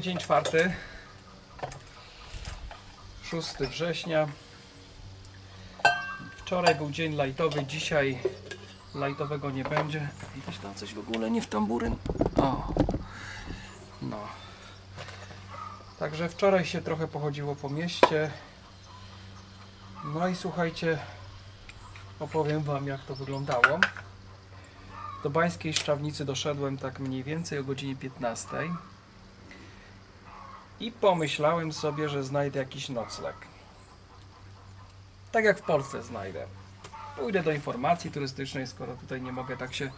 Dzień czwarty. 6 września. Wczoraj był dzień lajtowy, dzisiaj lajtowego nie będzie. Widać tam coś w ogóle nie w tamburyn. O. No. Także wczoraj się trochę pochodziło po mieście. No i słuchajcie, opowiem Wam jak to wyglądało. Do Bańskiej Szczawnicy doszedłem tak mniej więcej o godzinie 15. I pomyślałem sobie, że znajdę jakiś nocleg. Tak jak w Polsce znajdę. Pójdę do informacji turystycznej, skoro tutaj nie mogę tak się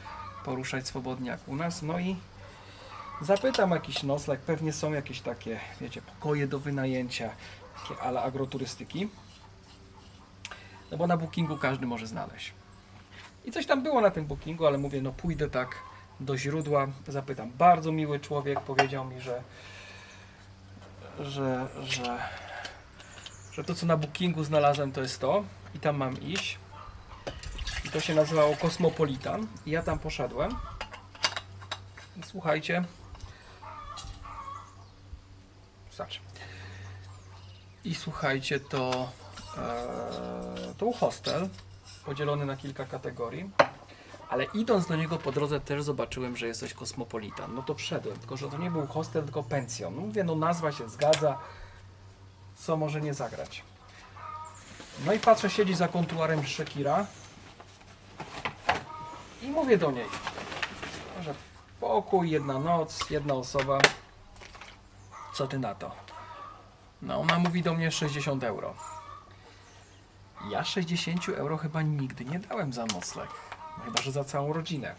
poruszać swobodnie jak u nas. No i zapytam jakiś nocleg. Pewnie są jakieś takie, wiecie, pokoje do wynajęcia, takie ala agroturystyki. No bo na bookingu każdy może znaleźć. I coś tam było na tym bookingu, ale mówię, no pójdę tak do źródła, zapytam. Bardzo miły człowiek powiedział mi, że że, że, że to co na bookingu znalazłem to jest to i tam mam iść. I to się nazywało Kosmopolitan. I ja tam poszedłem. I słuchajcie. Starczy. I słuchajcie, to, e, to był hostel podzielony na kilka kategorii. Ale idąc do niego po drodze też zobaczyłem, że jest coś kosmopolitan. No to wszedłem, tylko że to nie był hostel, tylko pensjon. No mówię, no nazwa się zgadza, co może nie zagrać. No i patrzę, siedzi za kontuarem Shakira i mówię do niej, że pokój, jedna noc, jedna osoba, co ty na to? No ona mówi do mnie 60 euro. Ja 60 euro chyba nigdy nie dałem za nocleg. Chyba, że za całą rodzinę.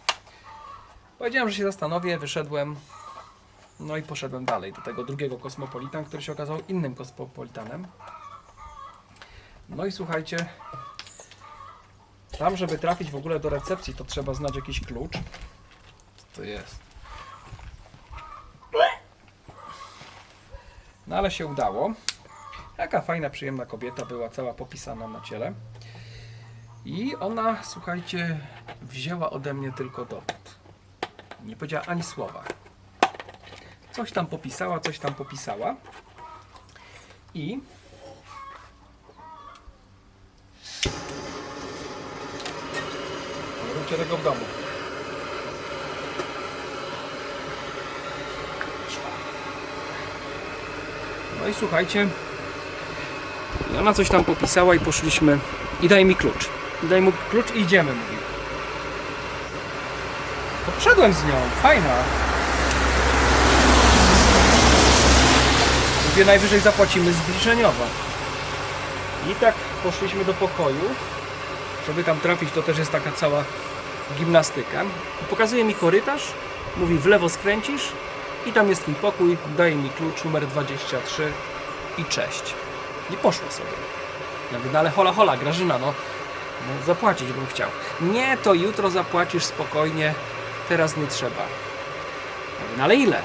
Powiedziałem, że się zastanowię, wyszedłem. No i poszedłem dalej do tego drugiego kosmopolitan, który się okazał innym kosmopolitanem. No i słuchajcie, tam, żeby trafić w ogóle do recepcji, to trzeba znać jakiś klucz. Co to jest? No ale się udało. Jaka fajna, przyjemna kobieta była, cała popisana na ciele. I ona, słuchajcie, wzięła ode mnie tylko dowód. Nie powiedziała ani słowa. Coś tam popisała, coś tam popisała. I Nie róbcie tego w domu. No i słuchajcie, ona coś tam popisała i poszliśmy. I daj mi klucz. Daj mu klucz i idziemy, mówi. To z nią, fajna. Mówię, najwyżej zapłacimy zbliżeniowo. I tak poszliśmy do pokoju. Żeby tam trafić, to też jest taka cała gimnastyka. Pokazuje mi korytarz, mówi w lewo skręcisz i tam jest twój pokój, daje mi klucz numer 23 i cześć. I poszła sobie. Ja mówię, no ale hola hola, Grażyna, no, no zapłacić bym chciał. Nie, to jutro zapłacisz spokojnie, teraz nie trzeba. No ale ile?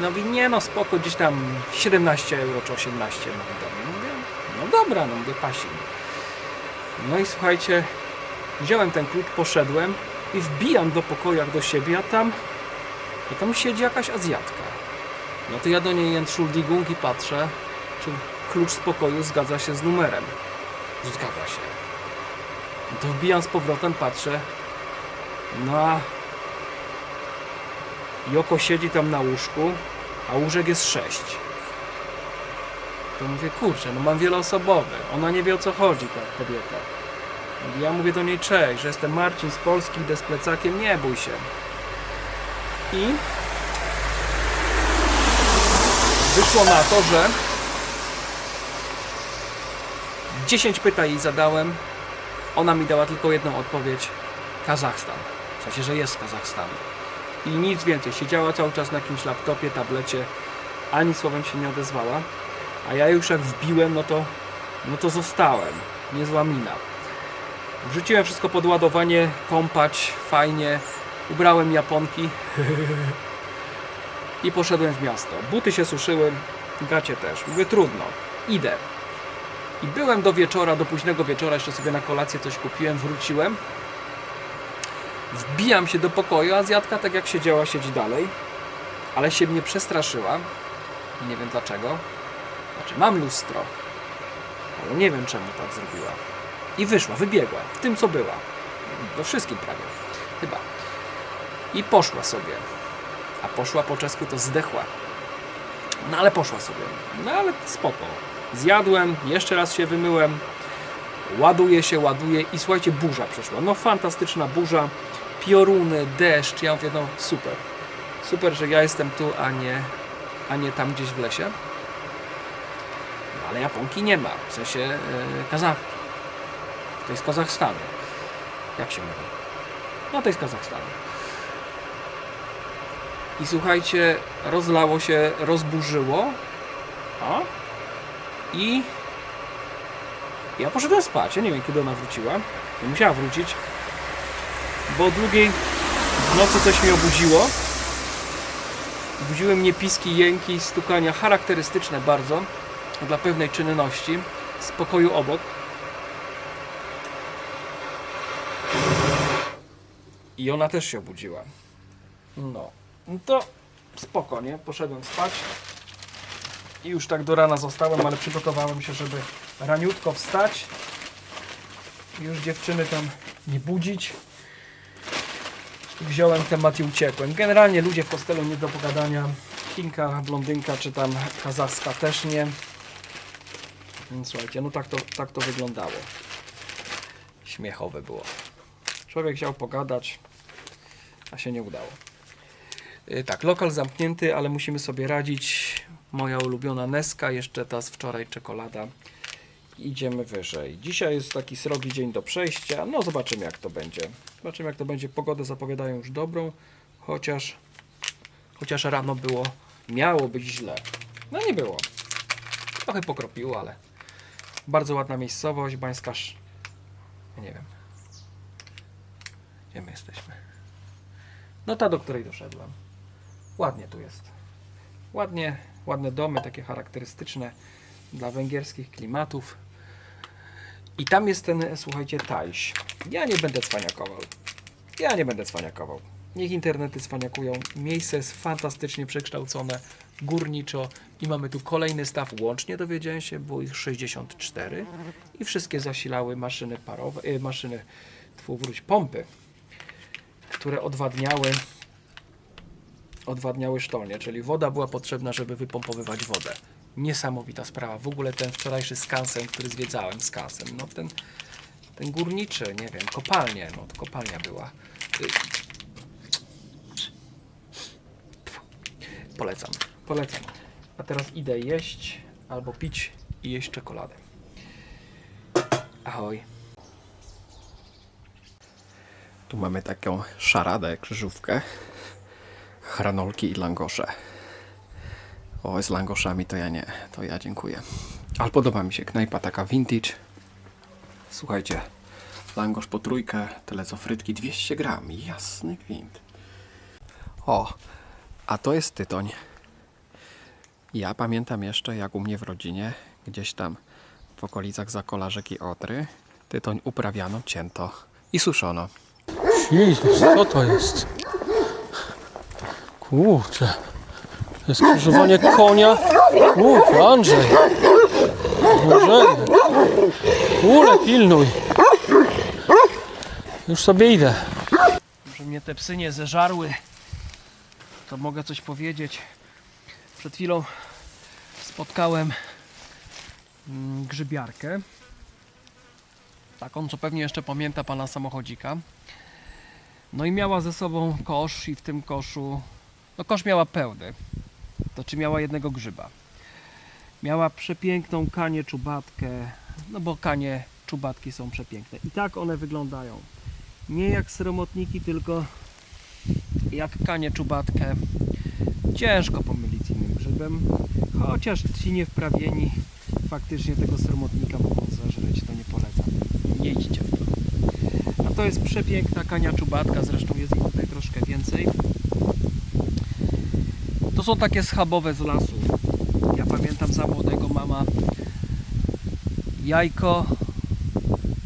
Ja mówi, nie no spoko, gdzieś tam 17 euro czy 18 mówi do. Mówię, no dobra, no mówię, pasi. No i słuchajcie, wziąłem ten klucz, poszedłem i wbijam do pokoju jak do siebie, a tam, a tam siedzi jakaś Azjatka. No to ja do niej Entschuldigung i patrzę, czy klucz z pokoju zgadza się z numerem. Zgadza się. To wbijam z powrotem, patrzę. No Joko siedzi tam na łóżku, a łóżek jest sześć. To mówię, kurczę, no mam wieloosobowy. Ona nie wie o co chodzi, ta kobieta. Ja mówię do niej, cześć, że jestem Marcin z Polski, idę z plecakiem, nie bój się. I wyszło na to, że 10 pytań jej zadałem. Ona mi dała tylko jedną odpowiedź. Kazachstan. W sensie, że jest Kazachstan. I nic więcej. Siedziała cały czas na jakimś laptopie, tablecie. Ani słowem się nie odezwała. A ja już jak wbiłem, no to, no to zostałem. Niezła mina. Wrzuciłem wszystko pod ładowanie, kąpać, fajnie. Ubrałem japonki. I poszedłem w miasto. Buty się suszyły, gacie też. Mówię, trudno. Idę. I byłem do wieczora, do późnego wieczora, jeszcze sobie na kolację coś kupiłem, wróciłem. Wbijam się do pokoju, Azjatka tak jak siedziała, siedzi dalej. Ale się mnie przestraszyła. Nie wiem dlaczego. Znaczy, mam lustro, ale nie wiem czemu tak zrobiła. I wyszła, wybiegła, w tym co była. We wszystkim prawie. Chyba. I poszła sobie. A poszła po czesku to zdechła. No ale poszła sobie. No ale spoko. Zjadłem, jeszcze raz się wymyłem. Ładuje się, ładuje i słuchajcie, burza przeszła. No fantastyczna burza. Pioruny, deszcz. Ja mówię, no super. Super, że ja jestem tu, a nie, a nie tam gdzieś w lesie. No, ale Japonki nie ma. W sensie e, Kazachki. To jest Kazachstanu. Jak się mówi? No to jest Kazachstanu. I słuchajcie, rozlało się, rozburzyło. I ja poszedłem spać. Ja nie wiem, kiedy ona wróciła. Nie musiała wrócić. Bo o drugiej w nocy coś mnie obudziło. Budziły mnie piski, jęki, stukania charakterystyczne bardzo dla pewnej czynności z pokoju obok. I ona też się obudziła. No, no to spokojnie, poszedłem spać. I już tak do rana zostałem, ale przygotowałem się, żeby raniutko wstać. Już dziewczyny tam nie budzić. Wziąłem temat i uciekłem. Generalnie ludzie w hostelu nie do pogadania. Chinka, blondynka czy tam kazachska też nie. Słuchajcie, no tak to, tak to wyglądało. Śmiechowe było. Człowiek chciał pogadać, a się nie udało. Yy, Tak, lokal zamknięty, ale musimy sobie radzić. Moja ulubiona Neska, jeszcze ta z wczoraj czekolada. Idziemy wyżej. Dzisiaj jest taki srogi dzień do przejścia. No zobaczymy jak to będzie. Zobaczymy jak to będzie. Pogodę zapowiadają już dobrą, chociaż chociaż rano było, miało być źle. No nie było. Trochę pokropiło, ale bardzo ładna miejscowość, Bańska Sz... Nie wiem. Gdzie my jesteśmy? No ta, do której doszedłem. Ładnie tu jest. Ładnie, ładne domy, takie charakterystyczne dla węgierskich klimatów. I tam jest ten, słuchajcie, tajś. Ja nie będę cwaniakował. Ja nie będę cwaniakował. Niech internety cwaniakują. Miejsce jest fantastycznie przekształcone, górniczo i mamy tu kolejny staw. Łącznie dowiedziałem się, było ich 64 i wszystkie zasilały maszyny parowe, e, maszyny, tfu, wróć, pompy, które odwadniały odwadniały sztolnie, czyli woda była potrzebna, żeby wypompowywać wodę. Niesamowita sprawa. W ogóle ten wczorajszy skansen, który zwiedzałem, skansen, no ten, ten górniczy, nie wiem, kopalnie, no to kopalnia była. Polecam, polecam. A teraz idę jeść albo pić i jeść czekoladę. Ahoj. Tu mamy taką szaradę, krzyżówkę. Hranolki i langosze. O, z langoszami to ja nie, to ja dziękuję. Ale podoba mi się knajpa taka vintage. Słuchajcie, langosz po trójkę, tyle co frytki 200 gram, jasny gwint. O, a to jest tytoń. Ja pamiętam jeszcze, jak u mnie w rodzinie, gdzieś tam w okolicach Zakola rzeki Odry, tytoń uprawiano, cięto i suszono. Co to jest? Kurczę. To jest krzyżowanie konia. Kurczę, Andrzej. Boże. Kule, pilnuj. Już sobie idę. że mnie te psy nie zeżarły, to mogę coś powiedzieć. Przed chwilą spotkałem mm, grzybiarkę. Taką, co pewnie jeszcze pamięta pana samochodzika. No i miała ze sobą kosz i w tym koszu, no kosz miała pełny. To czy miała jednego grzyba. Miała przepiękną kanię czubatkę, no bo kanie czubatki są przepiękne. I tak one wyglądają. Nie jak sromotniki, tylko jak kanie czubatkę. Ciężko pomylić innym grzybem, chociaż ci niewprawieni faktycznie tego sromotnika mogą zażreć, to nie polecam. Nie idźcie w to. A to jest przepiękna kania czubatka, zresztą jest ich tutaj troszkę więcej. To są takie schabowe z lasu. Ja pamiętam za młodego mama jajko,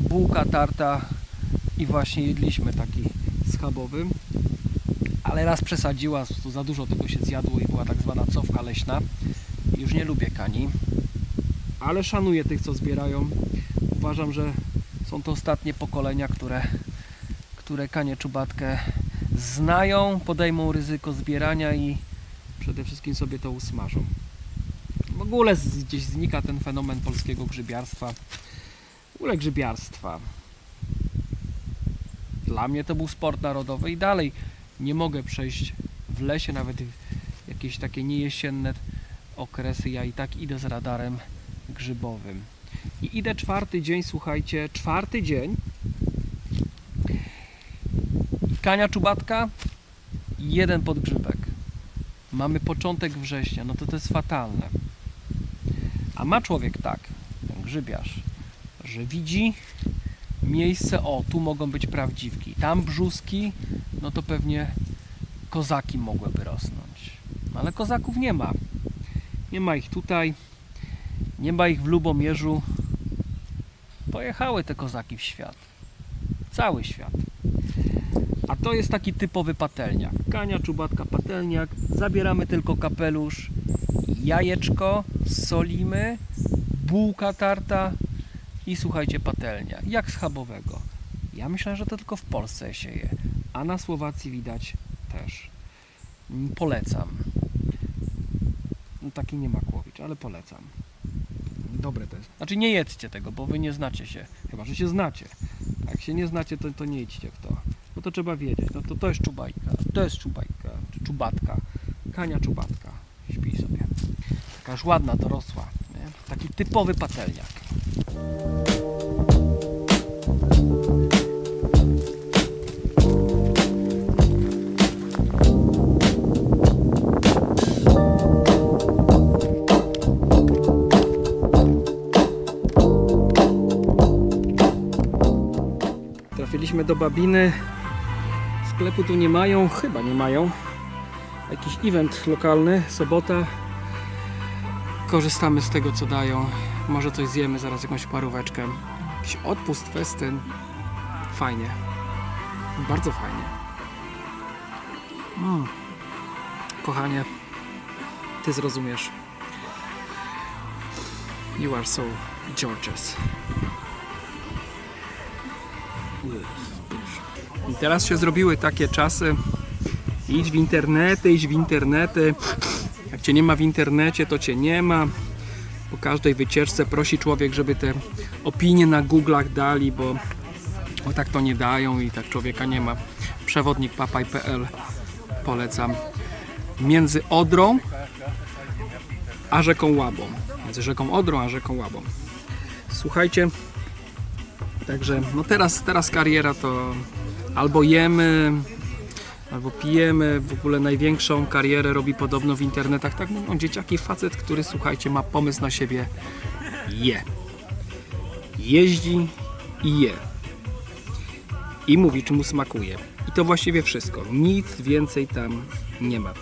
bułka tarta i właśnie jedliśmy taki schabowy. Ale raz przesadziła, to za dużo tego się zjadło i była tak zwana cofka leśna. Już nie lubię kani, ale szanuję tych, co zbierają. Uważam, że są to ostatnie pokolenia, które, które kanie czubatkę znają, podejmą ryzyko zbierania i przede wszystkim sobie to usmażą. W ogóle gdzieś znika ten fenomen polskiego grzybiarstwa. W ogóle grzybiarstwa. Dla mnie to był sport narodowy i dalej nie mogę przejść w lesie, nawet jakieś takie niejesienne okresy. Ja i tak idę z radarem grzybowym. I idę czwarty dzień, słuchajcie, czwarty dzień. Kania czubatka, jeden podgrzybek. Mamy początek września, no to to jest fatalne. A ma człowiek tak, ten grzybiarz, że widzi miejsce, o tu mogą być prawdziwki, tam brzuski, no to pewnie kozaki mogłyby rosnąć. No Ale kozaków nie ma. Nie ma ich tutaj, nie ma ich w Lubomierzu. Pojechały te kozaki w świat. Cały świat. To jest taki typowy patelniak. Kania, czubatka, patelniak. Zabieramy tylko kapelusz, jajeczko, solimy, bułka tarta i słuchajcie, patelnia. Jak schabowego. Ja myślę, że to tylko w Polsce się je, a na Słowacji widać też. Polecam. No, taki nie Makłowicz, ale polecam. Dobre to jest. Znaczy nie jedzcie tego, bo wy nie znacie się. Chyba, że się znacie. Jak się nie znacie, to, to nie idźcie w to. Bo to trzeba wiedzieć. No to to jest czubajka, to jest czubajka, czy czubatka. Kania czubatka. Śpi sobie. Taka już ładna, dorosła. Nie? Taki typowy patelniak. Trafiliśmy do Babiny. Sklepu tu nie mają, chyba nie mają. Jakiś event lokalny, sobota. Korzystamy z tego, co dają. Może coś zjemy, zaraz jakąś paróweczkę. Jakiś odpust, festyn. Fajnie. Bardzo fajnie. Mm. Kochanie, ty zrozumiesz. You are so gorgeous. I teraz się zrobiły takie czasy. Idź w internety, idź w internety. Jak cię nie ma w internecie, to cię nie ma. Po każdej wycieczce prosi człowiek, żeby te opinie na Google'ach dali, bo, bo tak to nie dają i tak człowieka nie ma. Przewodnik papaj.pl polecam. Między Odrą a rzeką Łabą. Między rzeką Odrą a rzeką Łabą. Słuchajcie, Także no teraz, teraz kariera to albo jemy, albo pijemy. W ogóle największą karierę robi podobno w internetach. Tak mówią dzieciaki, facet, który słuchajcie, ma pomysł na siebie, je. Jeździ i je. I mówi, czy mu smakuje. I to właściwie wszystko. Nic więcej tam nie ma.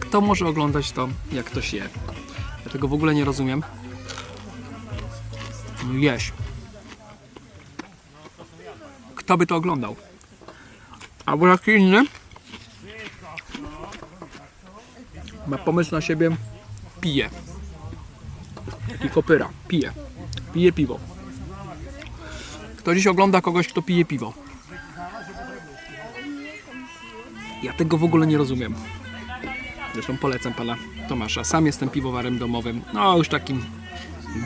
Kto może oglądać to, jak ktoś je? Ja tego w ogóle nie rozumiem. Jeść kto by to oglądał. Albo jakiś inny ma pomysł na siebie, pije. I kopyra, pije. Pije piwo. Kto dziś ogląda kogoś, kto pije piwo? Ja tego w ogóle nie rozumiem. Zresztą polecam pana Tomasza. Sam jestem piwowarem domowym. No już takim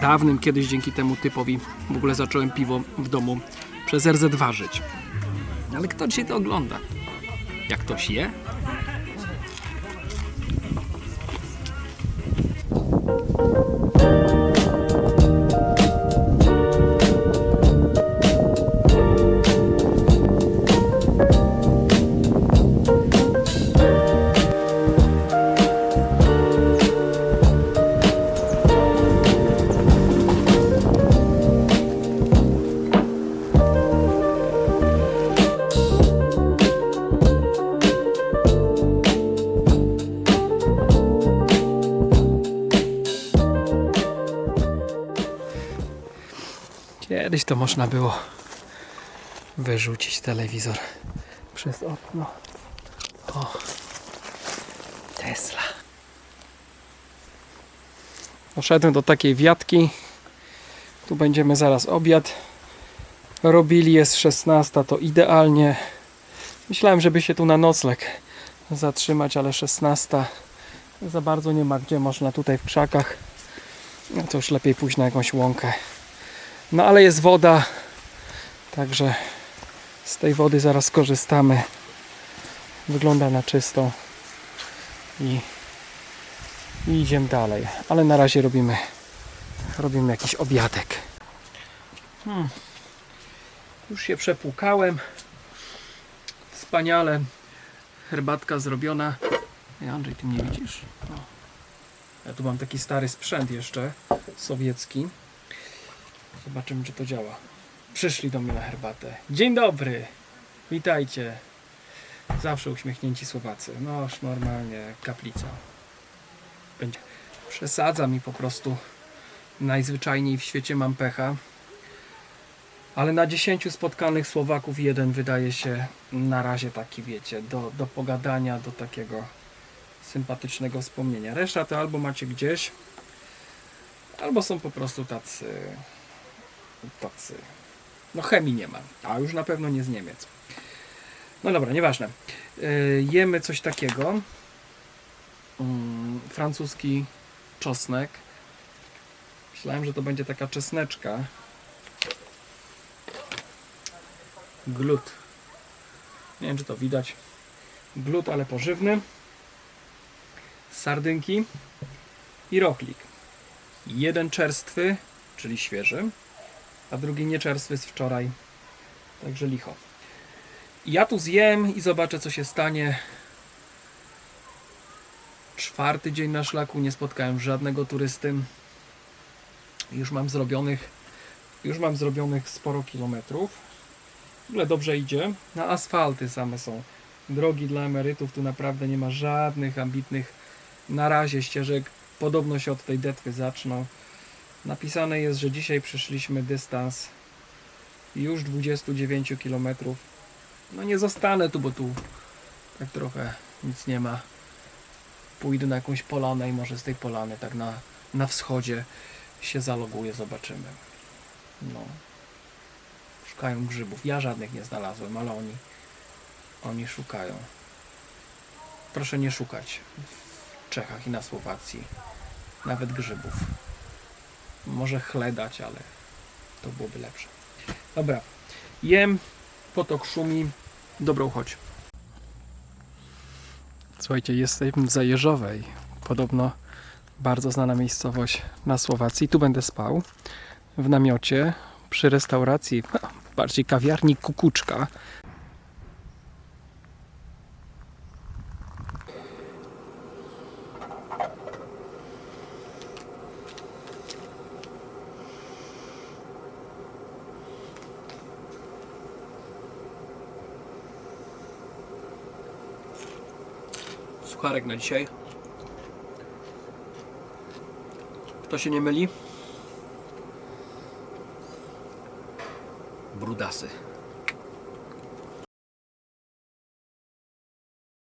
dawnym, kiedyś dzięki temu typowi w ogóle zacząłem piwo w domu przez RZ ważyć. Ale kto dzisiaj to ogląda? Jak ktoś je? Kiedyś to można było wyrzucić telewizor przez okno. O, Tesla. Poszedłem do takiej wiatki. Tu będziemy zaraz obiad robili. Jest 16, to idealnie. Myślałem, żeby się tu na nocleg zatrzymać, ale 16 za bardzo nie ma gdzie. Można tutaj w krzakach. No to już lepiej pójść na jakąś łąkę. No ale jest woda, także z tej wody zaraz skorzystamy. Wygląda na czysto i, i idziemy dalej. Ale na razie robimy, robimy jakiś obiadek. Hmm. Już się przepłukałem. Wspaniale. Herbatka zrobiona. Ej, Andrzej, ty mnie widzisz? No. Ja tu mam taki stary sprzęt jeszcze, sowiecki. Zobaczymy, czy to działa. Przyszli do mnie na herbatę. Dzień dobry! Witajcie. Zawsze uśmiechnięci Słowacy. No, już normalnie kaplica. Będzie. Przesadza mi po prostu. Najzwyczajniej w świecie mam pecha. Ale na 10 spotkanych Słowaków jeden wydaje się na razie taki, wiecie, do, do pogadania, do takiego sympatycznego wspomnienia. Reszta to albo macie gdzieś, albo są po prostu tacy, tacy, no chemii nie ma, a już na pewno nie z Niemiec. No dobra, nieważne. Yy, jemy coś takiego. Mm, francuski czosnek. Myślałem, że to będzie taka czesneczka. Glut. Nie wiem, czy to widać. Glut, ale pożywny. Sardynki i roklik. Jeden czerstwy, czyli świeży, a drugi nieczerstwy z wczoraj. Także licho. Ja tu zjem i zobaczę, co się stanie. Czwarty dzień na szlaku, nie spotkałem żadnego turysty. Już mam zrobionych, już mam zrobionych sporo kilometrów. W ogóle dobrze idzie. Na asfalty same są drogi dla emerytów. Tu naprawdę nie ma żadnych ambitnych na razie ścieżek. Podobno się od tej detwy zaczną. Napisane jest, że dzisiaj przeszliśmy dystans już 29 km. No nie zostanę tu, bo tu tak trochę nic nie ma. Pójdę na jakąś polanę i może z tej polany tak na, na wschodzie się zaloguję, zobaczymy. No. Szukają grzybów. Ja żadnych nie znalazłem, ale oni oni szukają. Proszę nie szukać w Czechach i na Słowacji nawet grzybów. Może chledać, ale to byłoby lepsze. Dobra, jem, potok szumi. Dobrą chodź. Słuchajcie, jestem w Zajeżowej. Podobno bardzo znana miejscowość na Słowacji. Tu będę spał w namiocie przy restauracji, no, bardziej kawiarni Kukuczka. Sucharek na dzisiaj. Kto się nie myli? Brudasy.